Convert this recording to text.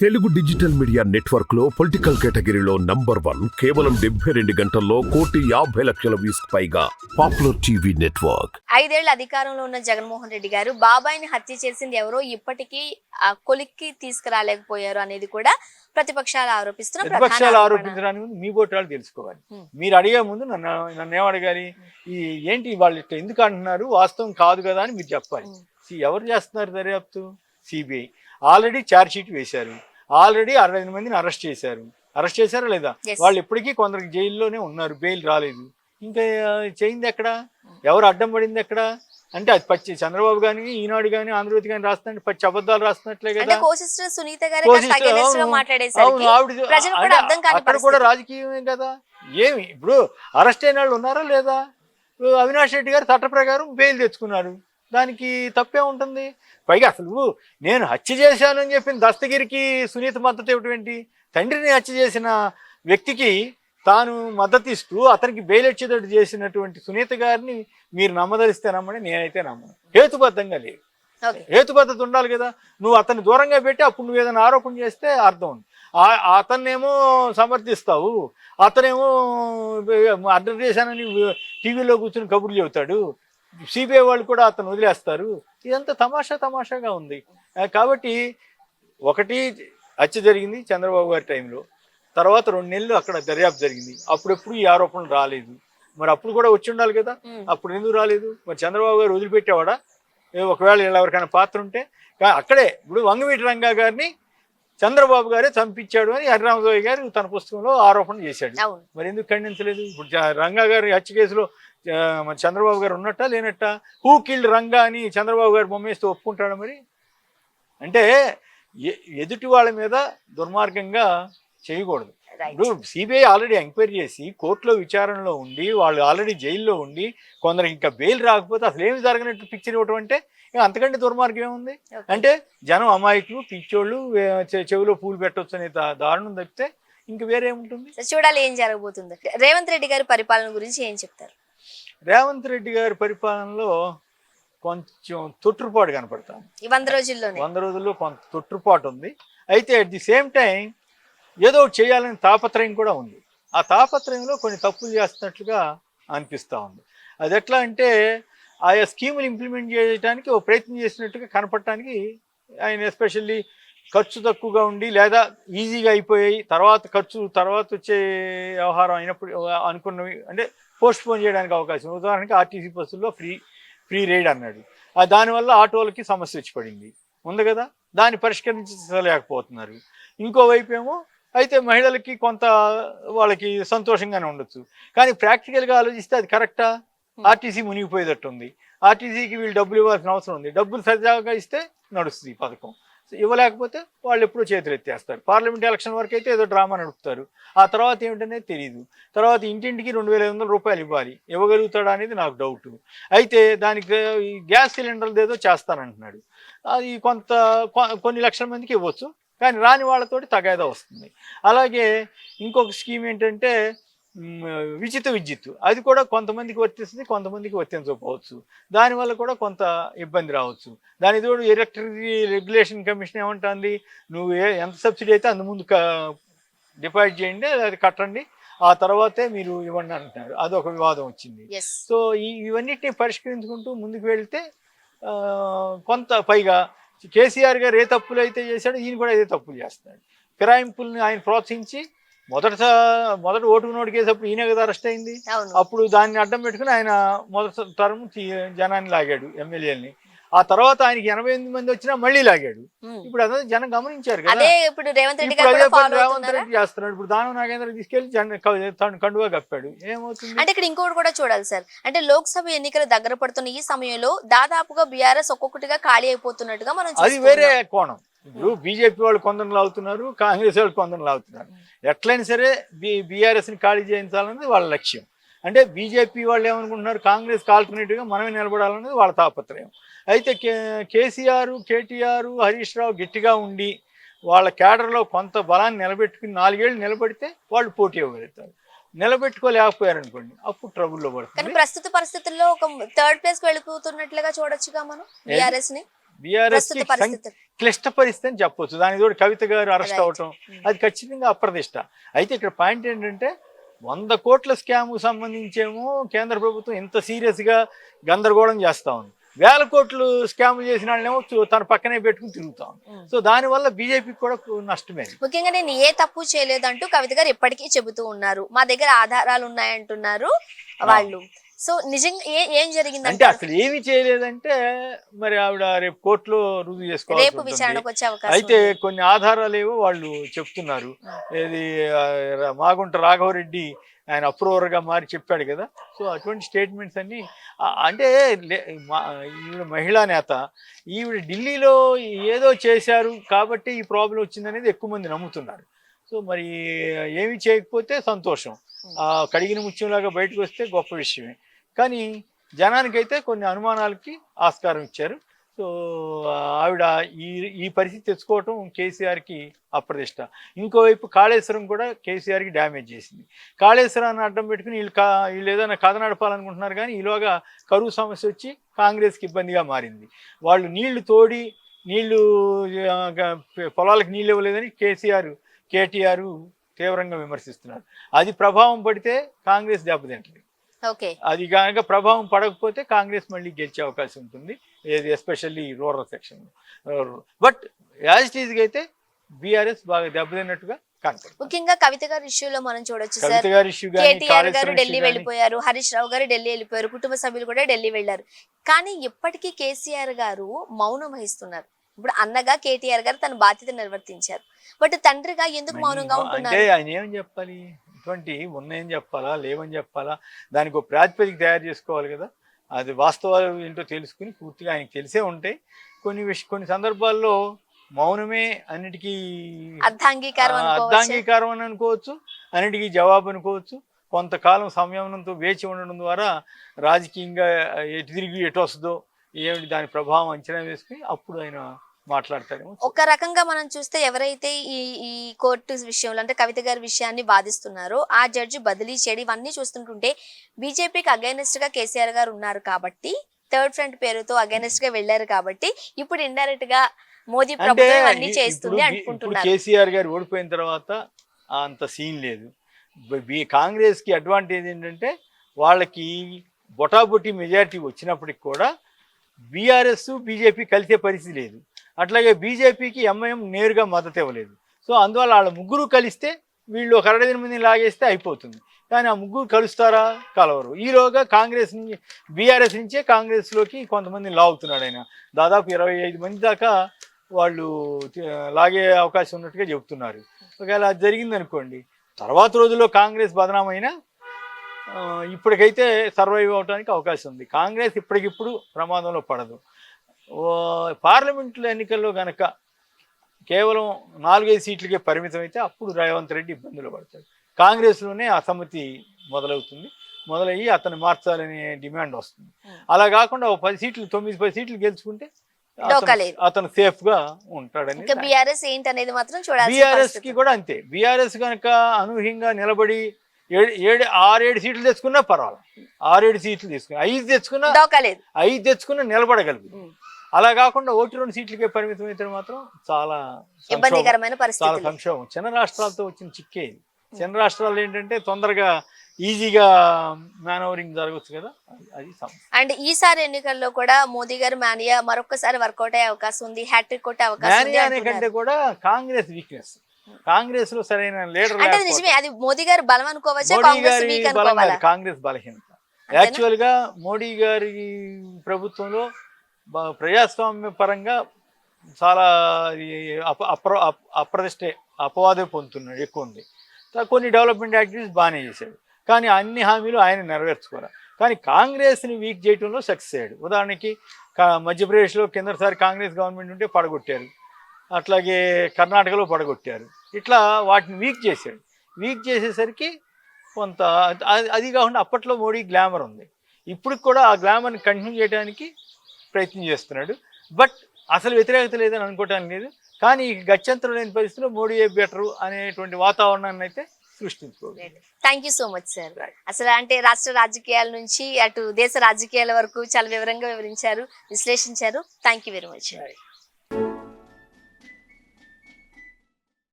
Telugu digital media నెట్వర్క్లో political కేటగిరీలో number one కేవలం డెబ్బై రెండు గంటల్లో కోటి యాభై లక్షల వ్యూస్ పైగా పాపులర్ టీవీ నెట్వర్క్. ఐదేళ్ళ అధికారంలో ఉన్న జగన్మోహన్ రెడ్డి గారు బాబాయిని హత్య చేసింది ఎవరో ఇప్పటికీ ఆ కొలిక్కి తీసుకురాలేకపోయారు అనేది కూడా ప్రతిపక్షాలు ఆరోపిస్తున్న ప్రధాన ప్రతిపక్షాలు. ఆరోపించడానికి ముందు మీ బోటాలు తెలుసుకోవాలి. మీరు అడిగే ముందు నన్ను నన్ను ఏం అడగాలి ఈ ఏంటి వాళ్ళు ఇట్లా ఎందుకు అంటున్నారు? వాస్తవం కాదు కదా అని మీరు చెప్పాలి. ఎవరు చేస్తున్నారు దర్యాప్తు? సిబిఐ. ఆల్రెడీ ఛార్జ్ షీట్ వేశారు. ఆల్రెడీ అరవై మందిని అరెస్ట్ చేశారు. అరెస్ట్ చేశారా లేదా. వాళ్ళు ఇప్పటికీ కొందరికి జైల్లోనే ఉన్నారు. బెయిల్ రాలేదు. ఇంకా చేయింది ఎక్కడ? ఎవరు అడ్డం పడింది ఎక్కడ? అంటే అది పచ్చి చంద్రబాబు కానీ ఈనాడు కానీ ఆంధ్రజ్యోతి కానీ రాస్తున్నట్టు పచ్చి అబ్బాలు రాస్తున్నట్లే కదా? సునీత అక్కడ కూడా. రాజకీయమే కదా? ఏమి? ఇప్పుడు అరెస్ట్ అయిన వాళ్ళు ఉన్నారా లేదా? అవినాష్ రెడ్డి గారు చట్ట ప్రకారం బెయిల్ తెచ్చుకున్నారు. దానికి తప్పే ఉంటుంది. పైగా అసలు నేను హత్య చేశానని చెప్పిన దస్తగిరికి సునీత మద్దతు ఏంటి తండ్రిని హత్య చేసిన వ్యక్తికి తాను మద్దతు ఇస్తూ అతనికి బెయిల్ వచ్చేటట్టు చేసినటువంటి సునీత గారిని మీరు నమ్మదలిస్తే నమ్మని నేనైతే నమ్మను. హేతుబద్ధంగా లేదు. హేతుబద్ధత ఉండాలి కదా. నువ్వు అతన్ని దూరంగా పెట్టి అప్పుడు నువ్వు ఏదైనా ఆరోపణ చేస్తే అర్థం ఉంది. అతన్నేమో సమర్థిస్తావు. అతనేమో అర్థం చేశానని టీవీలో కూర్చుని కబుర్లు చెబుతాడు. సిబిఐ వాళ్ళు కూడా అతను వదిలేస్తారు. ఇదంతా తమాషా తమాషాగా ఉంది. కాబట్టి ఒకటి హత్య జరిగింది చంద్రబాబు గారి టైంలో. తర్వాత రెండు నెలలు అక్కడ దర్యాప్తు జరిగింది. అప్పుడెప్పుడు ఈ ఆరోపణలు రాలేదు. మరి అప్పుడు కూడా వచ్చి ఉండాలి కదా. అప్పుడు ఎందుకు రాలేదు? మరి చంద్రబాబు గారు వదిలిపెట్టేవాడా? ఒకవేళ ఇలా ఎవరికైనా పాత్ర ఉంటే. అక్కడే ఇప్పుడు వంగవీటి రంగా గారిని చంద్రబాబు గారే చంపించాడు అని హరిరామరావు గారు తన పుస్తకంలో ఆరోపణ చేశాడు. మరి ఎందుకు ఖండించలేదు? ఇప్పుడు రంగా గారి హత్య కేసులో చంద్రబాబు గారు ఉన్నట్టా లేనట్టా? హూ కిల్డ్ రంగా అని చంద్రబాబు గారు బొమ్మేస్తే ఒప్పుకుంటాడా మరి? అంటే ఎదుటి వాళ్ళ మీద దుర్మార్గంగా చేయకూడదు. ఇప్పుడు సిబిఐ ఆల్రెడీ ఎంక్వైరీ చేసి కోర్టులో విచారణలో ఉండి వాళ్ళు ఆల్రెడీ జైల్లో ఉండి కొందరికి ఇంకా బెయిల్ రాకపోతే అసలు ఏమి జరగనట్టు పిక్చర్ ఇవ్వటం అంటే అంతకంటే దుర్మార్గం ఏముంది. అంటే జనం అమాయకులు పిచ్చోళ్ళు చెవిలో పూలు పెట్టొచ్చు అనే దారుణం తప్పితే ఇంక వేరే సో చూడాలి ఏం జరగబోతుందో. రేవంత్ రెడ్డి గారి పరిపాలన గురించి ఏం చెప్తారు? రేవంత్ రెడ్డి గారి పరిపాలనలో కొంచెం తొట్టుపాటు కనపడతాం ఈ వంద రోజుల్లోనే. వంద రోజుల్లో కొంత తొట్టుపాటు ఉంది. అయితే అట్ ది సేమ్ టైం ఏదో ఒకటి చేయాలని తాపత్రయం కూడా ఉంది. ఆ తాపత్రయంలో కొన్ని తప్పులు చేస్తున్నట్లుగా అనిపిస్తూ ఉంది. అది ఎట్లా అంటే ఆయా స్కీములు ఇంప్లిమెంట్ చేయడానికి ఒక ప్రయత్నం చేసినట్టుగా కనపడటానికి ఆయన ఎస్పెషల్లీ ఖర్చు తక్కువగా ఉండి లేదా ఈజీగా అయిపోయాయి తర్వాత ఖర్చు తర్వాత వచ్చే వ్యవహారం అయినప్పుడు అనుకున్నవి అంటే పోస్ట్ పోన్ చేయడానికి అవకాశం ఉంది. ఉదాహరణకి ఆర్టీసీ బస్సుల్లో ఫ్రీ ఫ్రీ రైడ్ అన్నాడు. ఆ దానివల్ల ఆటోలకి సమస్య వచ్చి పడింది. ఉంది కదా? దాన్ని పరిష్కరించలేకపోతున్నారు. ఇంకోవైపు ఏమో అయితే మహిళలకి కొంత వాళ్ళకి సంతోషంగానే ఉండొచ్చు. కానీ ప్రాక్టికల్గా ఆలోచిస్తే అది కరెక్టా? ఆర్టీసీ మునిగిపోయేటట్టు ఉంది ఆర్టీసీకి వీళ్ళు డబ్బులు ఇవ్వాల్సిన అవసరం ఉంది. డబ్బులు సరిదాగా ఇస్తే నడుస్తుంది ఈ పథకం. ఇవ్వలేకపోతే వాళ్ళు ఎప్పుడూ చేతులు ఎత్తేస్తారు. పార్లమెంట్ ఎలక్షన్ వరకు అయితే ఏదో డ్రామా నడుపుతారు. ఆ తర్వాత ఏమిటనేది తెలియదు తర్వాత ఇంటింటికి రెండు వేల ఐదు వందల రూపాయలు ఇవ్వాలి. ఇవ్వగలుగుతాడా అనేది నాకు డౌట్. అయితే దానికి ఈ గ్యాస్ సిలిండర్లు ఏదో చేస్తానంటున్నాడు. అది కొంత కొ- కొన్ని లక్షల మందికి ఇవ్వచ్చు. కానీ రాని వాళ్ళతోటి తగాదా వస్తుంది. అలాగే ఇంకొక స్కీమ్ ఏంటంటే ఉచిత విద్యుత్ అది కూడా కొంతమందికి వర్తిస్తుంది కొంతమందికి వర్తించకపోవచ్చు. దానివల్ల కూడా కొంత ఇబ్బంది రావచ్చు. దాని తోడు ఎలక్ట్రిసిటీ రెగ్యులేషన్ కమిషన్ ఏమంటుంది నువ్వు ఏ ఎంత సబ్సిడీ అయితే అందు ముందు డిపాజిట్ చేయండి అది కట్టండి ఆ తర్వాతే మీరు ఇవ్వండి అంటున్నారు. అదొక వివాదం వచ్చింది. సో ఇవన్నిటిని పరిష్కరించుకుంటూ ముందుకు వెళ్తే కొంత పైగా కేసీఆర్ గారు ఏ తప్పులు అయితే చేశాడో ఈయన కూడా అదే తప్పులు చేస్తున్నాడు. ఫిరాయింపుల్ని ఆయన ప్రోత్సహించి మొదట మొదట ఓటుకు నోటికేసప్పుడు ఈయన కదా అరెస్ట్ అయింది. అప్పుడు దాన్ని అడ్డం పెట్టుకుని ఆయన మొదటి టర్మ్ జనాన్ని లాగాడు ఎమ్మెల్యేలని. ఆ తర్వాత ఆయనకి ఎనభై ఎనిమిది మంది వచ్చినా మళ్ళీ లాగాడు. ఇప్పుడు అదే జనం గమనించారు కదా. ఇప్పుడు రేవంత్ రెడ్డి చేస్తున్నాడు. ఇప్పుడు దానం నాగేంద్ర తీసుకెళ్ళి కండువా కప్పాడు. ఏమవుతుంది? అంటే ఇక్కడ ఇంకోటి కూడా చూడాలి సార్. అంటే లోక్సభ ఎన్నికలు దగ్గర పడుతున్న ఈ సమయంలో దాదాపుగా బీఆర్ఎస్ ఒక్కొక్కటిగా ఖాళీ అయిపోతున్నట్టుగా మనం అది వేరే. కోణం. ఇప్పుడు బీజేపీ వాళ్ళు కొందరు లాగుతున్నారు కాంగ్రెస్ వాళ్ళు కొందరు లాగుతున్నారు. ఎట్లయినా సరే బి బీఆర్ఎస్ని ఖాళీ చేయించాలన్నది వాళ్ళ లక్ష్యం. అంటే బీజేపీ వాళ్ళు ఏమనుకుంటున్నారు కాంగ్రెస్కి ఆల్టర్నేటివ్గా మనమే నిలబడాలన్నది వాళ్ళ తాపత్రయం. అయితే కే కేసీఆర్ కేటీఆర్ హరీష్ రావు గట్టిగా ఉండి వాళ్ళ కేడర్లో కొంత బలాన్ని నిలబెట్టుకుని నాలుగేళ్ళు నిలబెడితే వాళ్ళు పోటీ ఇవ్వగలుగుతారు నిలబెట్టుకోలేకపోయారనుకోండి అప్పుడు ట్రబుల్లో కానీ పడుతుంది ప్రస్తుత పరిస్థితుల్లో ఒక థర్డ్ ప్లేస్కి వెళ్ళిపోతున్నట్లుగా చూడొచ్చుగా మనం బీఆర్ఎస్ని బీఆర్ఎస్ క్లిష్ట పరిస్థితి అని చెప్పొచ్చు. దాని తోడు కవిత గారు అరెస్ట్. అవటం Hmm. అది ఖచ్చితంగా అప్రదిష్ట అయితే ఇక్కడ పాయింట్ ఏంటంటే వంద కోట్ల స్కామ్కు సంబంధించేమో కేంద్ర ప్రభుత్వం ఇంత సీరియస్గా గందరగోళం చేస్తా ఉంది. వేల కోట్లు స్కామ్ చేసిన వాళ్ళేమో తన పక్కనే పెట్టుకుని తిరుగుతా ఉంది. ఉమ్. సో దానివల్ల బీజేపీకి కూడా నష్టమే ముఖ్యంగా నేను ఏ తప్పు చేయలేదంటూ కవిత గారు ఎప్పటికీ చెబుతూ ఉన్నారు. మా దగ్గర ఆధారాలు ఉన్నాయంటున్నారు వాళ్ళు. సో నిజంగా ఏ ఏం అంటే జరిగిందంటే అసలు ఏమి చేయలేదంటే మరి ఆవిడ రేపు కోర్టులో రుజువు చేసుకోవాలి రేపు విచారణకు వచ్చే అవకాశం అయితే. కొన్ని ఆధారాలు ఏవో వాళ్ళు చెప్తున్నారు. రా- మాగుంట రాఘవరెడ్డి ఆయన అప్రూవర్గా మారి చెప్పాడు కదా. సో అటువంటి స్టేట్మెంట్స్ అన్ని అంటే ఈవిడ మహిళా నేత ఈవిడ ఢిల్లీలో ఏదో చేశారు కాబట్టి ఈ ప్రాబ్లం వచ్చిందనేది ఎక్కువ మంది నమ్ముతున్నారు. సో మరి ఏమి చేయకపోతే సంతోషం. కడిగిన ముత్యంలాగా బయటకు వస్తే గొప్ప విషయమే. కానీ జనానికైతే కొన్ని అనుమానాలకి ఆస్కారం ఇచ్చారు. సో ఆవిడ ఈ ఈ పరిస్థితి తెచ్చుకోవటం కేసీఆర్కి అప్రదిష్ట. ఇంకోవైపు కాళేశ్వరం కూడా కేసీఆర్కి డ్యామేజ్ చేసింది. కాళేశ్వరాన్ని అడ్డం పెట్టుకుని వీళ్ళు కా వీళ్ళు ఏదైనా కథ నడపాలనుకుంటున్నారు కానీ ఈలోగా కరువు సమస్య వచ్చి కాంగ్రెస్కి ఇబ్బందిగా మారింది. వాళ్ళు నీళ్ళు తోడి నీళ్ళు పొలాలకు నీళ్ళు ఇవ్వలేదని కేసీఆర్ కేటీఆర్ తీవ్రంగా విమర్శిస్తున్నారు. అది ప్రభావం పడితే కాంగ్రెస్ దెబ్బతింటుంది. అది కనుక ప్రభావం పడకపోతే కాంగ్రెస్ మళ్ళీ గెలిచే అవకాశం ఉంటుంది. ఏది especially rural section but as it ఈజ్గా అయితే బీఆర్ఎస్ బాగా దెబ్బతిన్నట్టుగా ముఖ్యంగా కవిత గారి ఇష్యూలో మనం చూడొచ్చు సార్. కేటీఆర్ గారు ఢిల్లీ వెళ్ళిపోయారు హరీష్ రావు గారు ఢిల్లీ వెళ్ళిపోయారు కుటుంబ సభ్యులు కూడా ఢిల్లీ వెళ్ళారు. కానీ ఇప్పటికీ కేసీఆర్ గారు మౌనం వహిస్తున్నారు. ఇప్పుడు అన్నగా కేటీఆర్ గారు తన బాధ్యత నిర్వర్తించారు. బట్ తండ్రిగా ఎందుకు మౌనంగా ఉంటున్నారు? ఆయన ఏం చెప్పాలి? ఇటువంటి ఉన్నాయని చెప్పాలా లేవని చెప్పాలా దానికి ఒక ప్రాతిపదిక తయారు చేసుకోవాలి కదా. అది వాస్తవాలు ఏంటో తెలుసుకుని పూర్తిగా ఆయనకి తెలిసే ఉంటాయి. కొన్ని విష కొన్ని సందర్భాల్లో మౌనమే అన్నిటికీ అర్ధాంగీకారం అని అనుకోవచ్చు అన్నిటికీ జవాబు అనుకోవచ్చు. కొంతకాలం సంయమనంతో వేచి ఉండడం ద్వారా రాజకీయంగా ఎటు తిరిగి ఎటు వస్తుందో ఏమిటి దాని ప్రభావం అంచనా వేసుకుని అప్పుడు ఆయన మాట్లాడతారేమో. ఒక రకంగా మనం చూస్తే ఎవరైతే ఈ ఈ కోర్టు విషయంలో అంటే కవిత గారి విషయాన్ని వాదిస్తున్నారో ఆ జడ్జి బదిలీ చేయడం ఇవన్నీ చూస్తుంటుంటే బీజేపీకి అగైనెస్ట్గా కేసీఆర్ గారు ఉన్నారు కాబట్టి థర్డ్ ఫ్రంట్ పేరుతో అగైనెస్ట్గా వెళ్ళారు కాబట్టి ఇప్పుడు ఇండైరెక్ట్గా మోదీ ప్రభుత్వం ఈ- చేస్తుంది అనుకుంటున్నారు. కేసీఆర్ గారు ఓడిపోయిన తర్వాత అంత సీన్ లేదు. కాంగ్రెస్కి అడ్వాంటేజ్ ఏంటంటే వాళ్ళకి బొటాబొటి మెజారిటీ వచ్చినప్పటికి కూడా బీఆర్ఎస్ బీజేపీ కలిసే పరిస్థితి లేదు. అట్లాగే బీజేపీకి ఎంఐఎం నేరుగా మద్దతు ఇవ్వలేదు. సో అందువల్ల వాళ్ళ ముగ్గురు కలిస్తే వీళ్ళు ఒక అరవై మందిని లాగేస్తే అయిపోతుంది. కానీ ఆ ముగ్గురు కలుస్తారా? కలవరు. ఈలోగా కాంగ్రెస్ నుంచి బీఆర్ఎస్ నుంచే కాంగ్రెస్లోకి కొంతమంది లాగుతున్నాడు ఆయన. దాదాపు ఇరవై ఐదు మంది దాకా వాళ్ళు లాగే అవకాశం ఉన్నట్టుగా చెబుతున్నారు. ఒకవేళ అది జరిగింది అనుకోండి తర్వాత రోజుల్లో కాంగ్రెస్ బదనామైనా ఇప్పటికైతే సర్వైవ్ అవడానికి అవకాశం ఉంది. కాంగ్రెస్ ఇప్పటికిప్పుడు ప్రమాదంలో పడదు. పార్లమెంట్లో ఎన్నికల్లో గనక కేవలం నాలుగైదు సీట్లకే పరిమితం అయితే అప్పుడు రేవంత్ రెడ్డి ఇబ్బందులు పడతాడు. కాంగ్రెస్లోనే అసమ్మతి మొదలవుతుంది. మొదలయ్యి అతను మార్చాలనే డిమాండ్ వస్తుంది. Hmm. అలా కాకుండా ఒక పది సీట్లు తొమ్మిది పది సీట్లు గెలుచుకుంటే అతను- సేఫ్గా ఉంటాడని బీఆర్ఎస్ ఏంటి అనేది మాత్రం చూడాలి బీఆర్ఎస్కి కూడా అంతే. బీఆర్ఎస్ కనుక అనూహ్యంగా నిలబడి ఏడు ఏడు ఆరేడు సీట్లు తెచ్చుకున్నా పర్వాలేదు. ఆరేడు సీట్లు తీసుకున్నా ఐదు తెచ్చుకున్నా ఐదు తెచ్చుకున్నా నిలబడగలదు అలా కాకుండా ఒకటి రెండు సీట్లకే పరిమితం అయితే మాత్రం చాలా. ఇబ్బందికరమైన చాలా సంక్షోభం. చిన్న రాష్ట్రాలతో వచ్చిన చిక్కే చిన్న రాష్ట్రాలు ఏంటంటే తొందరగా ఈజీగా మేనవరింగ్ జరగచ్చు కదా. అది- అండ్ ఈసారి ఎన్నికల్లో కూడా మోదీ గారు మానియా మరొకసారి వర్కౌట్ అయ్యే అవకాశం ఉంది హ్యాట్రిక్ కొట్టే అవకాశం. కంటే కూడా కాంగ్రెస్ వీక్నెస్. కాంగ్రెస్లో సరైన లీడర్ అంటే నిజమే అది మోదీ గారు బలం అనుకోవచ్చా కాంగ్రెస్ వీక్ అనుకోవాలా? బలహీనత. యాక్చువల్గా మోడీ గారి ప్రభుత్వంలో ప్రజాస్వామ్య పరంగా చాలా అప- అప్ర అప్- అప్రదిష్టే అపవాదే పొందుతున్నాడు ఎక్కువ ఉంది కొన్ని డెవలప్మెంట్ యాక్టివిటీస్ బాగానే చేశాడు. కానీ అన్ని హామీలు ఆయన నెరవేర్చుకోరా కానీ కాంగ్రెస్ని వీక్ చేయడంలో సక్సెస్ అయ్యాడు. ఉదాహరణకి మధ్యప్రదేశ్లో కిందసారి కాంగ్రెస్ గవర్నమెంట్ ఉంటే పడగొట్టారు. అట్లాగే కర్ణాటకలో పడగొట్టారు. ఇట్లా వాటిని వీక్ చేశాడు. వీక్ చేసేసరికి కొంత అది- అది కాకుండా అప్పట్లో మోడీ గ్లామర్ ఉంది. ఇప్పుడు కూడా ఆ గ్లామర్ని కంటిన్యూ చేయడానికి ప్రయత్నం చేస్తున్నాడు. బట్ అసలు వ్యతిరేకత లేదని అనుకోవటానికి లేదు. కానీ గత్యంతరం లేని పరిస్థితిలో మోడీ బెటరు అనేటువంటి వాతావరణాన్ని అయితే సృష్టించుకోవాలి thank you so much sir అసలు అంటే రాష్ట్ర రాజకీయాల నుంచి అటు దేశ రాజకీయాల వరకు చాలా వివరంగా వివరించారు విశ్లేషించారు. Thank you very much